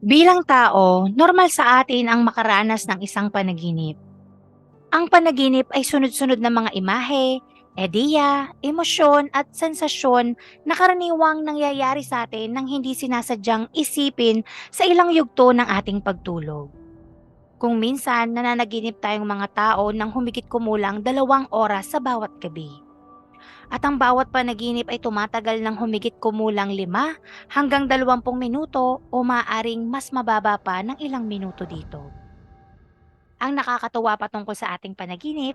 Bilang tao, normal sa atin ang makaranas ng isang panaginip. Ang panaginip ay sunod-sunod na mga imahe, ideya, emosyon at sensasyon na karaniwang nangyayari sa atin nang hindi sinasadyang isipin sa ilang yugto ng ating pagtulog. Kung minsan nananaginip tayong mga tao nang humigit kumulang dalawang oras sa bawat gabi. At ang bawat panaginip ay tumatagal ng humigit kumulang lima hanggang dalawampung minuto o maaring mas mababa pa ng ilang minuto dito. Ang nakakatuwa patungkol sa ating panaginip,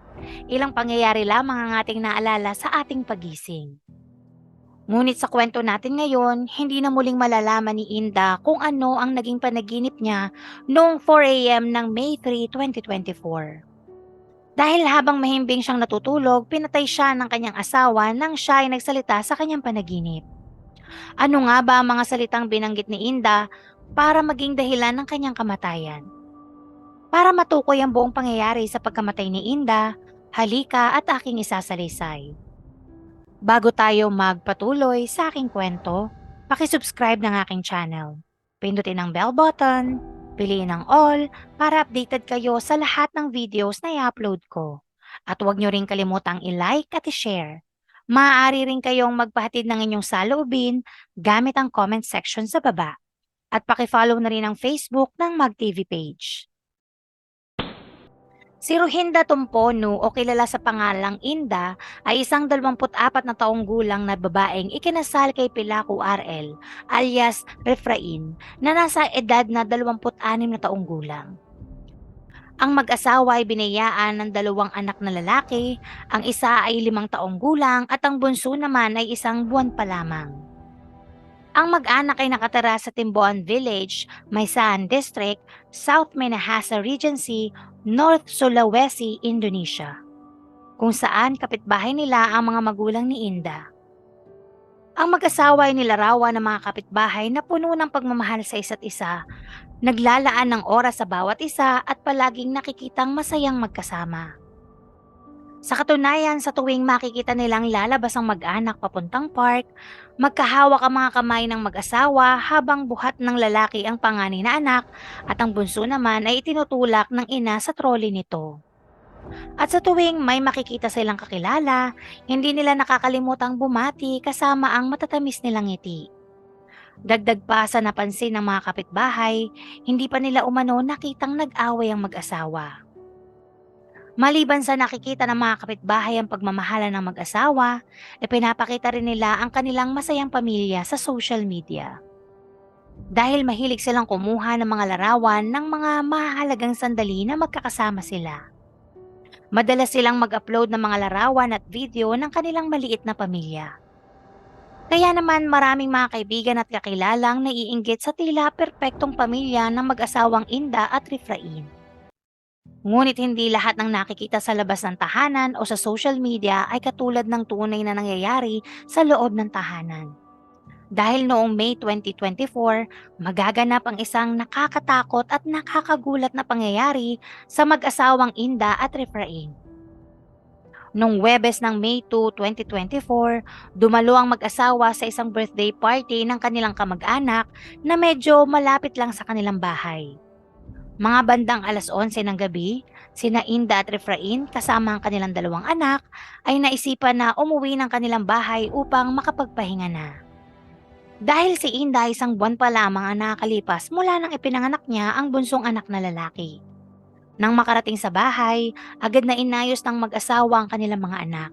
ilang pangyayari lamang ang ating naalala sa ating pagising. Ngunit sa kwento natin ngayon, hindi na muling malalaman ni Inda kung ano ang naging panaginip niya noong 4am ng May 3, 2024. Dahil habang mahimbing siyang natutulog, pinatay siya ng kanyang asawa nang siya ay nagsalita sa kanyang panaginip. Ano nga ba ang mga salitang binanggit ni Inda para maging dahilan ng kanyang kamatayan? Para matukoy ang buong pangyayari sa pagkamatay ni Inda, halika at aking isasalaysay. Bago tayo magpatuloy sa aking kwento, pakisubscribe ng aking channel. Pindutin ang bell button Piliin ang all para updated kayo sa lahat ng videos na i-upload ko. At huwag nyo rin kalimutang i-like at i-share. Maaari rin kayong magpahatid ng inyong saloobin gamit ang comment section sa baba. At pakifollow na rin ang Facebook ng MagTV page. Si Ruhinda Tumpono o kilala sa pangalang Inda ay isang 24 na taong gulang na babaeng ikinasal kay Pilaku RL alias Refrain na nasa edad na 26 na taong gulang. Ang mag-asawa ay binayaan ng dalawang anak na lalaki, ang isa ay limang taong gulang at ang bunso naman ay isang buwan pa lamang. Ang mag-anak ay nakatira sa Timboan Village, Maysan District, South Minahasa Regency, North Sulawesi, Indonesia, kung saan kapitbahay nila ang mga magulang ni Inda. Ang mag-asawa ay nilarawan ng mga kapitbahay na puno ng pagmamahal sa isa't isa, naglalaan ng oras sa bawat isa at palaging nakikitang masayang magkasama. Sa katunayan, sa tuwing makikita nilang lalabas ang mag-anak papuntang park, magkahawak ang mga kamay ng mag-asawa habang buhat ng lalaki ang panganay na anak at ang bunso naman ay itinutulak ng ina sa trolley nito. At sa tuwing may makikita silang kakilala, hindi nila nakakalimutang bumati kasama ang matatamis nilang ngiti. Dagdag pa sa napansin ng mga kapitbahay, hindi pa nila umano nakitang nag-away ang mag-asawa. Maliban sa nakikita ng mga kapitbahay ang pagmamahala ng mag-asawa, e pinapakita rin nila ang kanilang masayang pamilya sa social media. Dahil mahilig silang kumuha ng mga larawan ng mga mahalagang sandali na magkakasama sila. Madalas silang mag-upload ng mga larawan at video ng kanilang maliit na pamilya. Kaya naman maraming mga kaibigan at kakilalang naiinggit sa tila perpektong pamilya ng mag-asawang Inda at Rifrain. Ngunit hindi lahat ng nakikita sa labas ng tahanan o sa social media ay katulad ng tunay na nangyayari sa loob ng tahanan. Dahil noong May 2024, magaganap ang isang nakakatakot at nakakagulat na pangyayari sa mag-asawang Inda at Refrain. Noong Webes ng May 2, 2024, dumalo ang mag-asawa sa isang birthday party ng kanilang kamag-anak na medyo malapit lang sa kanilang bahay. Mga bandang alas 11 ng gabi, sina Inda at Refrain kasama ang kanilang dalawang anak ay naisipan na umuwi ng kanilang bahay upang makapagpahinga na. Dahil si Inda ay isang buwan pa lamang ang nakakalipas mula nang ipinanganak niya ang bunsong anak na lalaki. Nang makarating sa bahay, agad na inayos ng mag-asawa ang kanilang mga anak.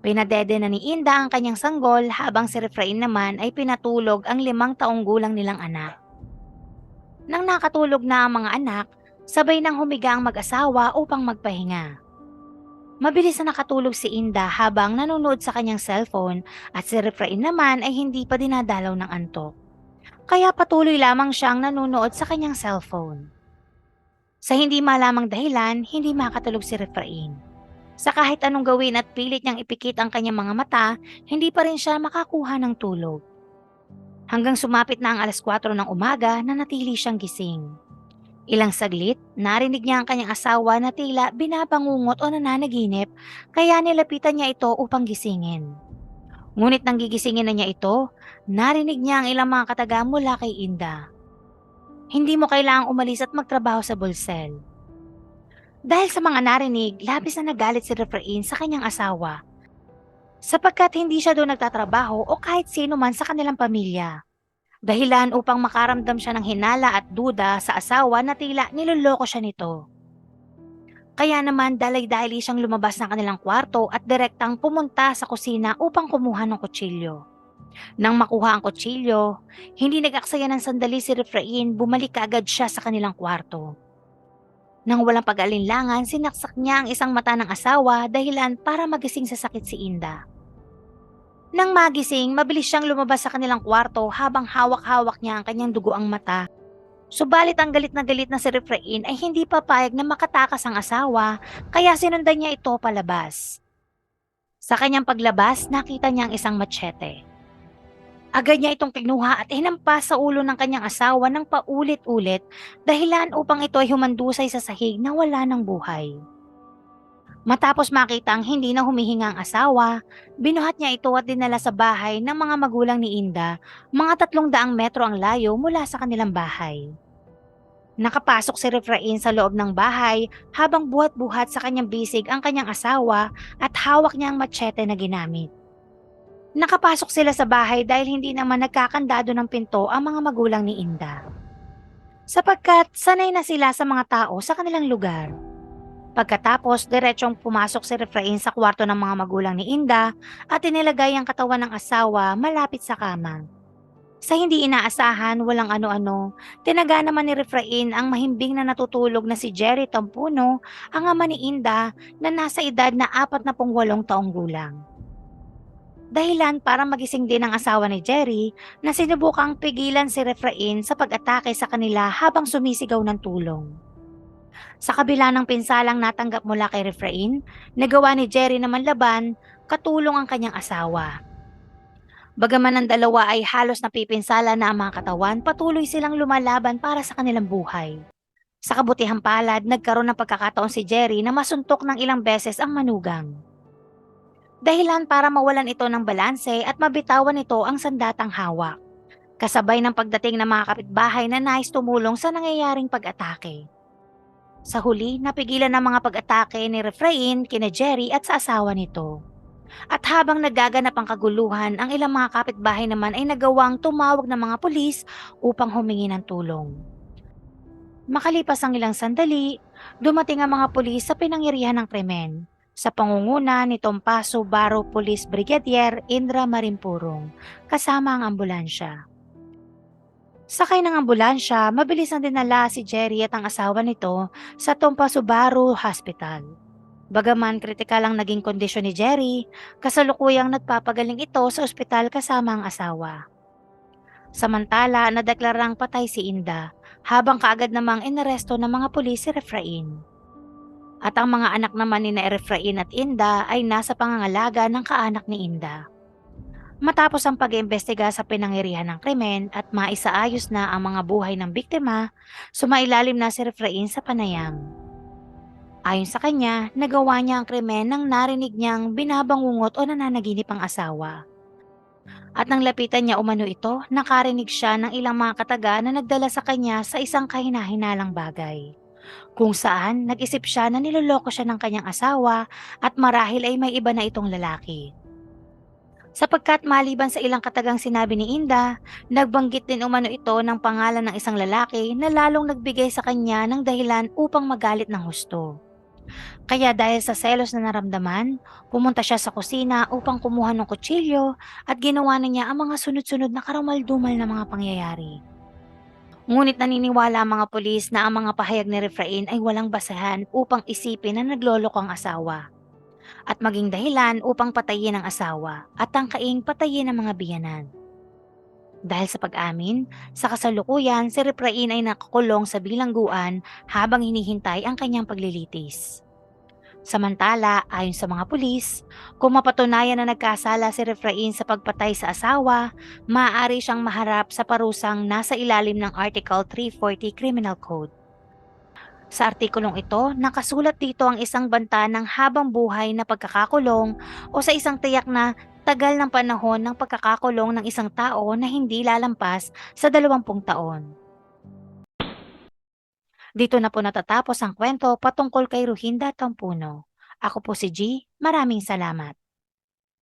Pinadede na ni Inda ang kanyang sanggol habang si Refrain naman ay pinatulog ang limang taong gulang nilang anak. Nang nakatulog na ang mga anak, sabay nang humiga ang mag-asawa upang magpahinga. Mabilis na nakatulog si Inda habang nanonood sa kanyang cellphone at si Refrain naman ay hindi pa dinadalaw ng antok. Kaya patuloy lamang siyang nanonood sa kanyang cellphone. Sa hindi malamang dahilan, hindi makatulog si Refrain. Sa kahit anong gawin at pilit niyang ipikit ang kanyang mga mata, hindi pa rin siya makakuha ng tulog hanggang sumapit na ang alas 4 ng umaga na natili siyang gising. Ilang saglit, narinig niya ang kanyang asawa na tila binabangungot o nananaginip kaya nilapitan niya ito upang gisingin. Ngunit nang gigisingin na niya ito, narinig niya ang ilang mga kataga mula kay Inda. Hindi mo kailangang umalis at magtrabaho sa Bulsel. Dahil sa mga narinig, labis na nagalit si Refrain sa kanyang asawa. Sapagkat hindi siya doon nagtatrabaho o kahit sino man sa kanilang pamilya. Dahilan upang makaramdam siya ng hinala at duda sa asawa na tila niloloko siya nito. Kaya naman dalay-dali siyang lumabas ng kanilang kwarto at direktang pumunta sa kusina upang kumuha ng kutsilyo. Nang makuha ang kutsilyo, hindi nag-aksaya ng sandali si Refrain, bumalik kaagad siya sa kanilang kwarto. Nang walang pag-alinlangan, sinaksak niya ang isang mata ng asawa dahilan para magising sa sakit si Inda. Nang magising, mabilis siyang lumabas sa kanilang kwarto habang hawak-hawak niya ang kanyang dugoang mata. Subalit ang galit na galit na si Refrain ay hindi papayag na makatakas ang asawa kaya sinundan niya ito palabas. Sa kanyang paglabas, nakita niya ang isang machete. Agad niya itong kinuha at hinampas sa ulo ng kanyang asawa ng paulit-ulit dahilan upang ito ay humandusay sa sahig na wala ng buhay. Matapos makita ang hindi na humihinga ang asawa, binuhat niya ito at dinala sa bahay ng mga magulang ni Inda, mga tatlong daang metro ang layo mula sa kanilang bahay. Nakapasok si Refrain sa loob ng bahay habang buhat-buhat sa kanyang bisig ang kanyang asawa at hawak niya ang machete na ginamit. Nakapasok sila sa bahay dahil hindi naman nagkakandado ng pinto ang mga magulang ni Inda. Sapagkat sanay na sila sa mga tao sa kanilang lugar. Pagkatapos, diretsong pumasok si Refrain sa kwarto ng mga magulang ni Inda at inilagay ang katawan ng asawa malapit sa kama. Sa hindi inaasahan, walang ano-ano, tinaga naman ni Refrain ang mahimbing na natutulog na si Jerry Tampuno, ang ama ni Inda na nasa edad na 48 taong gulang. Dahilan para magising din ang asawa ni Jerry na sinubukang pigilan si Refrain sa pag-atake sa kanila habang sumisigaw ng tulong. Sa kabila ng pinsalang natanggap mula kay Refrain, nagawa ni Jerry na manlaban, katulong ang kanyang asawa. Bagaman ang dalawa ay halos napipinsala na ang mga katawan, patuloy silang lumalaban para sa kanilang buhay. Sa kabutihang palad, nagkaroon ng pagkakataon si Jerry na masuntok ng ilang beses ang manugang. Dahilan para mawalan ito ng balanse at mabitawan ito ang sandatang hawak. Kasabay ng pagdating ng mga kapitbahay na nais tumulong sa nangyayaring pag-atake. Sa huli, napigilan ng mga pag-atake ni Refrain, kina Jerry at sa asawa nito. At habang nagaganap ang kaguluhan, ang ilang mga kapitbahay naman ay nagawang tumawag ng mga pulis upang humingi ng tulong. Makalipas ang ilang sandali, dumating ang mga pulis sa pinangyarihan ng krimen sa pangunguna ni Tompaso Baro Police Brigadier Indra Marimpurong kasama ang ambulansya. Sakay ng ambulansya, mabilis ang dinala si Jerry at ang asawa nito sa Tompaso Baro Hospital. Bagaman kritikal ang naging kondisyon ni Jerry, kasalukuyang nagpapagaling ito sa ospital kasama ang asawa. Samantala, nadeklarang patay si Inda, habang kaagad namang inaresto ng mga pulis si Refrain. At ang mga anak naman ni na Refrain at Inda ay nasa pangangalaga ng kaanak ni Inda. Matapos ang pag-iimbestiga sa pinangirihan ng krimen at maisaayos na ang mga buhay ng biktima, sumailalim na si Refrain sa panayam. Ayon sa kanya, nagawa niya ang krimen nang narinig niyang binabangungot o nananaginip ang asawa. At nang lapitan niya umano ito, nakarinig siya ng ilang mga kataga na nagdala sa kanya sa isang kahinahinalang bagay. Kung saan, nag-isip siya na niloloko siya ng kanyang asawa at marahil ay may iba na itong lalaki. Sapagkat maliban sa ilang katagang sinabi ni Inda, nagbanggit din umano ito ng pangalan ng isang lalaki na lalong nagbigay sa kanya ng dahilan upang magalit ng husto. Kaya dahil sa selos na naramdaman, pumunta siya sa kusina upang kumuha ng kutsilyo at ginawa na niya ang mga sunod-sunod na karamaldumal na mga pangyayari. Ngunit naniniwala ang mga pulis na ang mga pahayag ni Refrain ay walang basahan upang isipin na nagloloko ang asawa at maging dahilan upang patayin ang asawa at tangkaing patayin ang mga biyanan. Dahil sa pag-amin, sa kasalukuyan si Refrain ay nakakulong sa bilangguan habang hinihintay ang kanyang paglilitis. Samantala, ayon sa mga pulis, kung mapatunayan na nagkasala si Refrain sa pagpatay sa asawa, maaari siyang maharap sa parusang nasa ilalim ng Article 340 Criminal Code. Sa artikulong ito, nakasulat dito ang isang banta ng habang buhay na pagkakakulong o sa isang tiyak na tagal ng panahon ng pagkakakulong ng isang tao na hindi lalampas sa 20 taon. Dito na po natatapos ang kwento patungkol kay Ruhinda Tampuno. Ako po si G. Maraming salamat.